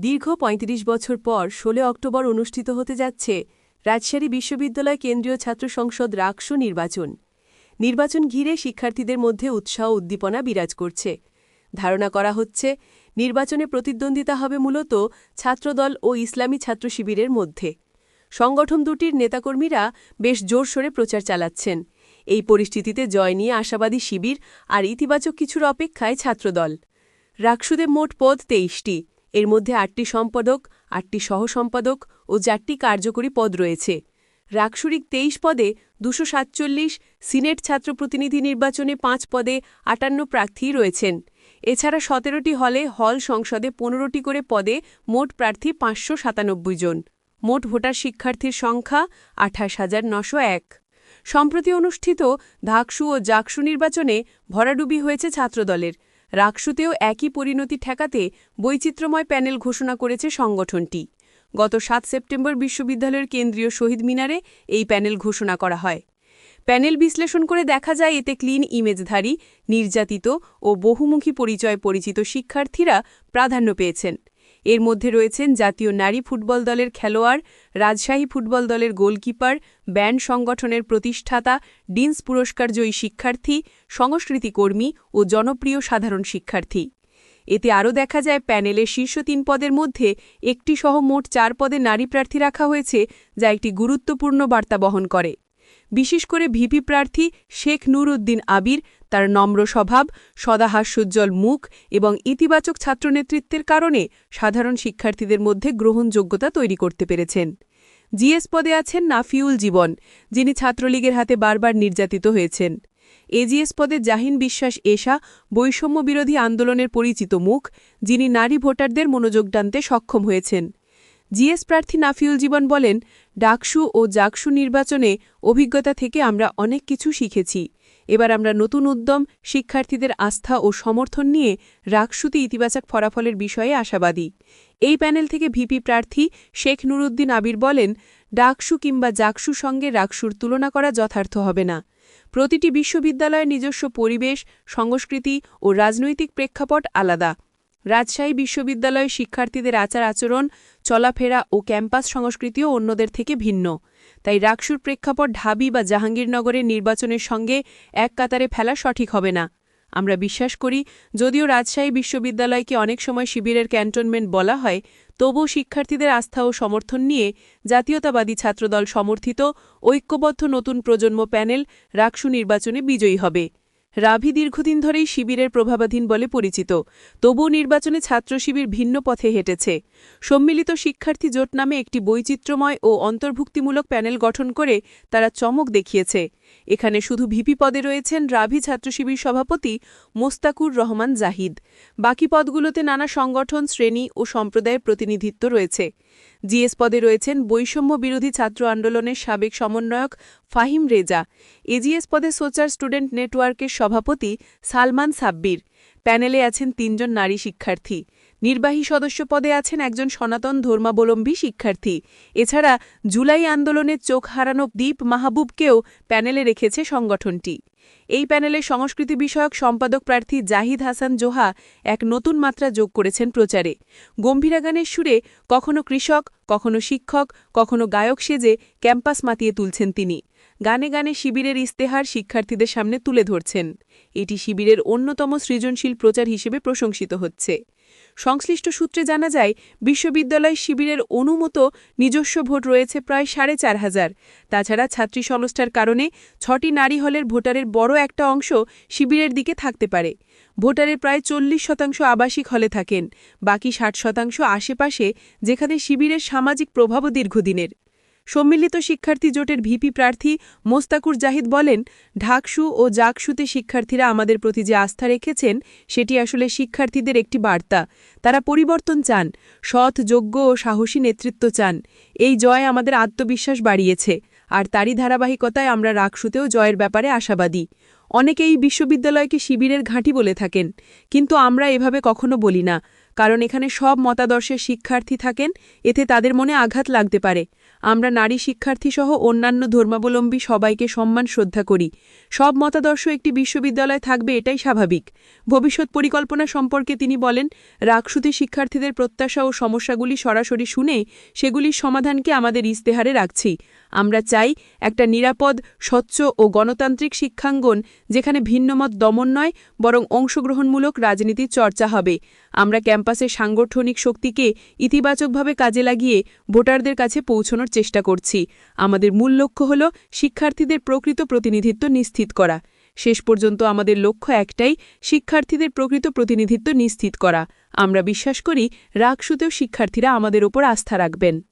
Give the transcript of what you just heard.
দীর্ঘ ৩৫ বছর পর ১৬ অক্টোবর অনুষ্ঠিত হতে যাচ্ছে রাজশাহী বিশ্ববিদ্যালয় কেন্দ্রীয় ছাত্র সংসদ রাকসু নির্বাচন। নির্বাচন ঘিরে শিক্ষার্থীদের মধ্যে উৎসাহ উদ্দীপনা বিরাজ করছে। ধারণা করা হচ্ছে, নির্বাচনে প্রতিদ্বন্দ্বিতা হবে মূলত ছাত্রদল ও ইসলামী ছাত্র শিবিরের মধ্যে। সংগঠন দুটির নেতাকর্মীরা বেশ জোরসোরে প্রচার চালাচ্ছেন। এই পরিস্থিতিতে জয় নিয়ে আশাবাদী শিবির আর ইতিবাচক কিছুর অপেক্ষায় ছাত্রদল। রাকসুদে মোট পদ তেইশটি। এর মধ্যে আটটি সম্পাদক, আটটি সহসম্পাদক ও চারটি কার্যকরী পদ রয়েছে। রাকসুরিক তেইশ পদে দুশো সাতচল্লিশ, সিনেট ছাত্র প্রতিনিধি নির্বাচনে পাঁচ পদে আটান্ন প্রার্থী রয়েছেন। এছাড়া সতেরোটি হলে হল সংসদে পনেরোটি করে পদে মোট প্রার্থী পাঁচশো সাতানব্বই জন। মোট ভোটার শিক্ষার্থীর সংখ্যা আঠাশ হাজার নশো এক। সম্প্রতি অনুষ্ঠিত ধাকসু ও জাকসু নির্বাচনে ভরাডুবি হয়েছে ছাত্রদলের। রাকসুতেও একই পরিণতি ঠেকাতে বৈচিত্র্যময় প্যানেল ঘোষণা করেছে সংগঠনটি। গত সাত সেপ্টেম্বর বিশ্ববিদ্যালয়ের কেন্দ্রীয় শহীদ মিনারে এই প্যানেল ঘোষণা করা হয়। প্যানেল বিশ্লেষণ করে দেখা যায়, এতে ক্লিন ইমেজধারী, নির্যাতিত ও বহুমুখী পরিচয় পরিচিত শিক্ষার্থীরা প্রাধান্য পেয়েছেন। এর মধ্যে রয়েছেন জাতীয় নারী ফুটবল দলের খেলোয়াড়, রাজশাহী ফুটবল দলের গোলকিপার, ব্যান্ড সংগঠনের প্রতিষ্ঠাতা, ডিন্স পুরস্কার জয়ী শিক্ষার্থী, সংস্কৃতি কর্মী ও জনপ্রিয় সাধারণ শিক্ষার্থী। এতে আরও দেখা যায়, প্যানেলের শীর্ষ তিন পদের মধ্যে একটি সহ মোট চার পদে নারী প্রার্থী রাখা হয়েছে, যা একটি গুরুত্বপূর্ণ বার্তা বহন করে। বিশেষ করে ভিপি প্রার্থী শেখ নূর উদ্দিন আবির, তার নম্র স্বভাব, সদাহাস্যোজ্জ্বল মুখ এবং ইতিবাচক ছাত্রনেতৃত্বের কারণে সাধারণ শিক্ষার্থীদের মধ্যে গ্রহণযোগ্যতা তৈরি করতে পেরেছেন। জিএস পদে আছেন নাফিউল জীবন, যিনি ছাত্রলীগের হাতে বারবার নির্যাতিত হয়েছেন। এজিএস পদে জাহিন বিশ্বাস এশা বৈষম্য বিরোধী আন্দোলনের পরিচিত মুখ, যিনি নারী ভোটারদের মনোযোগ টানতে সক্ষম হয়েছেন। জিএস প্রার্থী নাফিউল জীবন বলেন, ডাকসু ও জাকসু নির্বাচনে অভিজ্ঞতা থেকে আমরা অনেক কিছু শিখেছি। এবার আমরা নতুন উদ্যম, শিক্ষার্থীদের আস্থা ও সমর্থন নিয়ে রাকসুতে ইতিবাচক ফলাফলের বিষয়ে আশাবাদী। এই প্যানেল থেকে ভিপি প্রার্থী শেখ নুরুদ্দিন আবির বলেন, ডাকসু কিংবা জাকসু সঙ্গে রাকসুর তুলনা করা যথার্থ হবে না। প্রতিটি বিশ্ববিদ্যালয়ের নিজস্ব পরিবেশ, সংস্কৃতি ও রাজনৈতিক প্রেক্ষাপট আলাদা। রাজশাহী বিশ্ববিদ্যালয়ে শিক্ষার্থীদের আচার আচরণ, চলাফেরা ও ক্যাম্পাস সংস্কৃতিও অন্যদের থেকে ভিন্ন। তাই রাকসুর প্রেক্ষাপট ঢাবি বা জাহাঙ্গীরনগরের নির্বাচনের সঙ্গে এক কাতারে ফেলা সঠিক হবে না। আমরা বিশ্বাস করি, যদিও রাজশাহী বিশ্ববিদ্যালয়কে অনেক সময় শিবিরের ক্যান্টনমেন্ট বলা হয় তবু শিক্ষার্থীদের আস্থা ও সমর্থন নিয়ে জাতীয়তাবাদী ছাত্রদল সমর্থিত, ঐক্যবদ্ধ নতুন প্রজন্ম প্যানেল রাকসু নির্বাচনে বিজয়ী হবে। রাভি দীর্ঘদিন ধরেই শিবিরের প্রভাবাধীন বলে পরিচিত। তবু নির্বাচনে ছাত্র শিবির ভিন্ন পথে হেঁটেছে। সম্মিলিত শিক্ষার্থী জোট নামে একটি বৈচিত্র্যময় ও অন্তর্ভুক্তিমূলক প্যানেল গঠন করে তারা চমক দেখিয়েছে। এখানে শুধু ভিপি পদে রয়েছেন রাভি ছাত্রশিবির সভাপতি মোস্তাকুর রহমান জাহিদ। বাকি পদগুলোতে নানা সংগঠন, শ্রেণি ও সম্প্রদায়ের প্রতিনিধিত্ব রয়েছে। জিএস পদে রয়েছেন বৈষম্য বিরোধী ছাত্র আন্দোলনের সাবেক সমন্বয়ক ফাহিম রেজা। এজিএস পদে সোচার স্টুডেন্ট নেটওয়ার্কের সভাপতি সালমান সাব্বির। প্যানেলে আছেন তিনজন নারী শিক্ষার্থী। নির্বাহী সদস্য পদে আছেন একজন সনাতন ধর্মাবলম্বী শিক্ষার্থী। এছাড়া জুলাই আন্দোলনের চোখ হারানো দ্বীপ মাহবুবকেও প্যানেলে রেখেছে সংগঠনটি। এই প্যানেলে সংস্কৃতি বিষয়ক সম্পাদক প্রার্থী জাহিদ হাসান জোহা এক নতুন মাত্রা যোগ করেছেন প্রচারে। গম্ভীরা গানের সুরে কখনো কৃষক, কখনো শিক্ষক, কখনো গায়ক সেজে ক্যাম্পাস মাতিয়ে তুলছেন তিনি। গানে গানে শিবিরের ইস্তেহার শিক্ষার্থীদের সামনে তুলে ধরছেন। এটি শিবিরের অন্যতম সৃজনশীল প্রচার হিসেবে প্রশংসিত হচ্ছে। সংশ্লিষ্ট সূত্রে জানা যায়, বিশ্ববিদ্যালয় শিবিরের অনুমত নিজস্ব ভোট রয়েছে প্রায় সাড়ে চার হাজার। তাছাড়া ছাত্রী সংস্থার কারণে ছটি নারী হলের ভোটারের বড় একটা অংশ শিবিরের দিকে থাকতে পারে। ভোটারের প্রায় চল্লিশ শতাংশ আবাসিক হলে থাকেন, বাকি ষাট শতাংশ আশেপাশে, যেখানে শিবিরের সামাজিক প্রভাবও দীর্ঘদিনের। সম্মিলিত শিক্ষার্থী জোটের ভিপি প্রার্থী মোস্তাকুর জাহিদ বলেন, ঢাকসু ও জাকসুতে শিক্ষার্থীরা আমাদের প্রতি যে আস্থা রেখেছেন, সেটি আসলে শিক্ষার্থীদের একটি বার্তা। তারা পরিবর্তন চান, সৎ, যোগ্য ও সাহসী নেতৃত্ব চান। এই জয় আমাদের আত্মবিশ্বাস বাড়িয়েছে, আর তারই ধারাবাহিকতায় আমরা রাকসুতেও জয়ের ব্যাপারে আশাবাদী। অনেকে এই বিশ্ববিদ্যালয়কে শিবিরের ঘাঁটি বলে থাকেন, কিন্তু আমরা এভাবে কখনো বলি না, কারণ এখানে সব মতাদর্শের শিক্ষার্থী থাকেন, এতে তাদের মনে আঘাত লাগতে পারে। আমরা নারী শিক্ষার্থী সহ অন্যান্য ধর্মাবলম্বী সবাইকে সম্মান শ্রদ্ধা করি। সব মতাদর্শ একটি বিশ্ববিদ্যালয় থাকবে এটাই স্বাভাবিক। ভবিষ্যৎ পরিকল্পনা সম্পর্কে তিনি বলেন রাকসুতে শিক্ষার্থীদের প্রত্যাশা ও সমস্যাগুলি সরাসরি শুনে সেগুলির সমাধানকে আমাদের ইস্তেহারে রাখছি। আমরা চাই একটা নিরাপদ, স্বচ্ছ ও গণতান্ত্রিক শিক্ষাঙ্গন যেখানে ভিন্নমত দমন নয়, বরং অংশগ্রহণমূলক রাজনীতির চর্চা হবে। আমরা ক্যাম্পাসের সাংগঠনিক শক্তিকে ইতিবাচকভাবে কাজে লাগিয়ে ভোটারদের কাছে পৌঁছানোর চেষ্টা করছি। আমাদের মূল লক্ষ্য হল শিক্ষার্থীদের প্রকৃত প্রতিনিধিত্ব নিশ্চিত করা। শেষ পর্যন্ত আমাদের লক্ষ্য একটাই, শিক্ষার্থীদের প্রকৃত প্রতিনিধিত্ব নিশ্চিত করা। আমরা বিশ্বাস করি রাকসুতেও শিক্ষার্থীরা আমাদের ওপর আস্থা রাখবেন।